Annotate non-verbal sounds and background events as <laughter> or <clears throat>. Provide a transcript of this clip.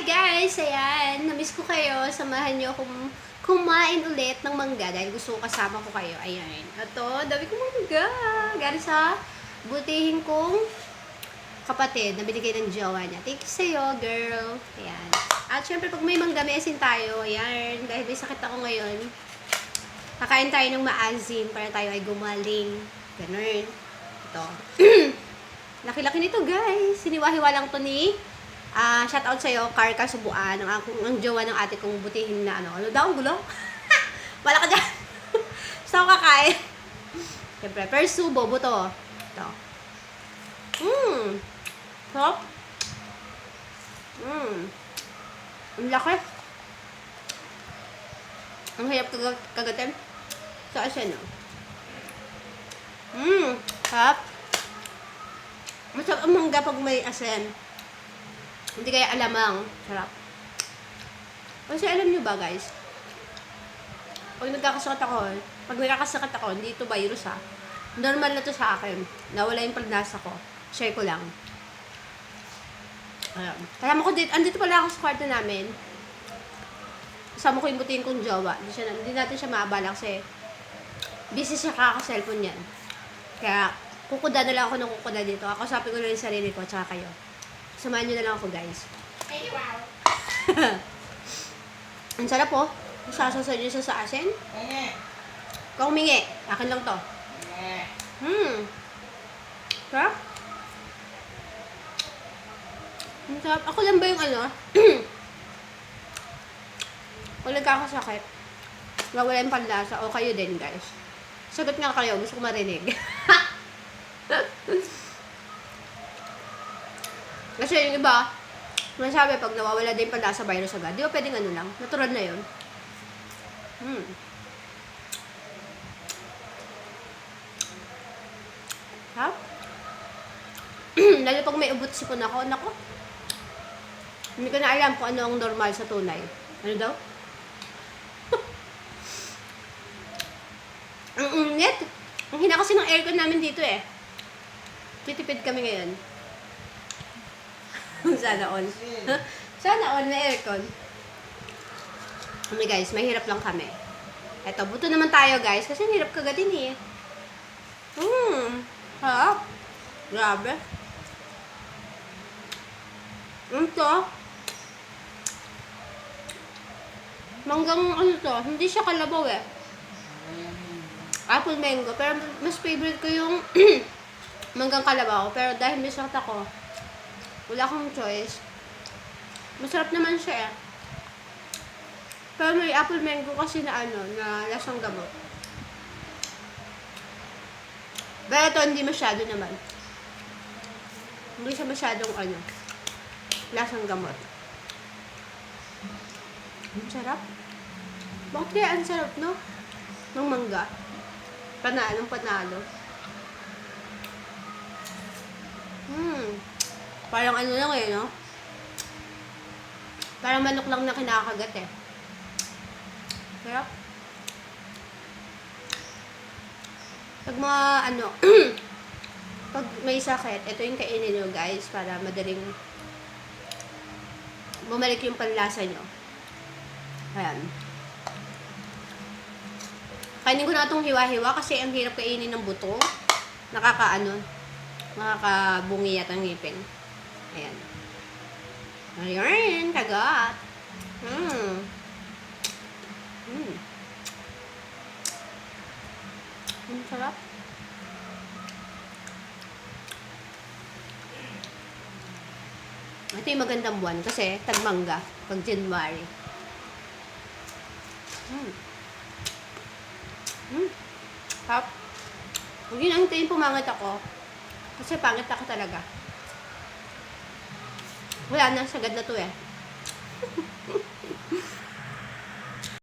Guys! Ayan, namiss ko kayo. Samahan niyo akong kumain ulit ng mangga dahil gusto ko kasama ko kayo. Ayan. Ito, dami kong mangga. Galing sa butihin kong kapatid na binigay ng jowa niya. Thank you sa'yo, girl. Ayan. At syempre, pag may mangga, may asin tayo. Ayan. Dahil may sakit ako ngayon. Kakain tayo ng maasim para tayo ay gumaling. Ganun. Ito. <clears throat> Laki-laki nito, guys. Siniwahiwa lang to ni Ah, shout out sa'yo, Karka Subuan, ang, akong, ang jowa ng ate kong butihin na ano. Ano daw, ang gulo? <laughs> Wala ka dyan. <laughs> Saan ko kakain? Siyempre, first subo, buto. Ito. Mmm. Sarap. Mmm. Ang laki. Ang hirap kag- kagatin. Sa asin, no? Mmm. Sarap. Masarap ang mangga pag may asin. Hindi kaya alamang. Sarap. Kasi alam nyo ba, guys? Pag nagkakasakit ako, pag nagkakasakit ako, hindi ito virus ha. Normal na to sa akin. Nawala yung pagnasa ko. Share ko lang. Ayan. Kasama ko dito, andito pala ako sa kwarto namin. Kasama ko yung butiin kong jowa. Hindi, siya, hindi natin siya maabala kasi busy siya kaka-cellphone yan. Kaya, kukuda na lang ako ng kukuda dito. Ako sabi ko na yung sarili ko, tsaka kayo. Samahan nyo na lang ako, guys. Ay, wow. <laughs> Ang sarap po. Sasasad nyo siya sa asin. Ikaw humingi. Akin lang to. Hmm. Sarap. Ang sarap. Ako lang ba yung ano? <clears throat> Kung nagkakasakit, nawala yung panlasa. O kayo din, guys. Sagot nga kayo. Gusto ko marinig. <laughs> Kasi yung iba, masabi pag nawawala din panlasa virus agad, di ba pwedeng ano lang? Natural na yun. Hmm. Ha? <clears throat> Lalo pag may ubot sipon ako, nako. Hindi ko na alam kung ano ang normal sa tunay. Ano daw? <laughs> ang init. Ang hina kasi ng aircon namin dito eh. Titipid kami ngayon. <laughs> Sana all. <laughs> Sana all na aircon. Kami guys, mahirap lang kami. Eto, buto naman tayo guys, kasi hirap kagatin eh. Hmm, harap. Grabe. Ito. Manggang ano to, hindi siya kalabaw eh. Apple mango, pero mas favorite ko yung <clears throat> manggang kalabaw. Pero dahil may sakit ako, wala akong choice. Masarap naman siya eh. Pero may apple mango kasi na ano, na lasang gamot. Pero ito hindi masyado naman. Hindi siya masyadong ano, lasang gamot. Ang sarap. Bakit kaya ang sarap, no? Ng mangga. Panalong panalo. Hmm. Parang ano lang eh, no? Parang manok lang na kinakagat eh. Sarap. Pag mga ano, <clears throat> pag may sakit, ito yung kainin nyo guys para madaling bumalik yung panlasa nyo. Ayan. Kainin ko na itong hiwa-hiwa kasi ang hirap kainin ng buto. Nakakaano, nakakabungi yata ang ngipin. Ayan. Ayan, kagat. Hmm. Hmm. Ang sarap. Ito yung magandang buwan kasi tagmangga pag January. Hmm. Hap. Huwag yun ang tayo pumangit ako. Kasi pangit ako talaga. Wala na, sagad na to eh. <laughs>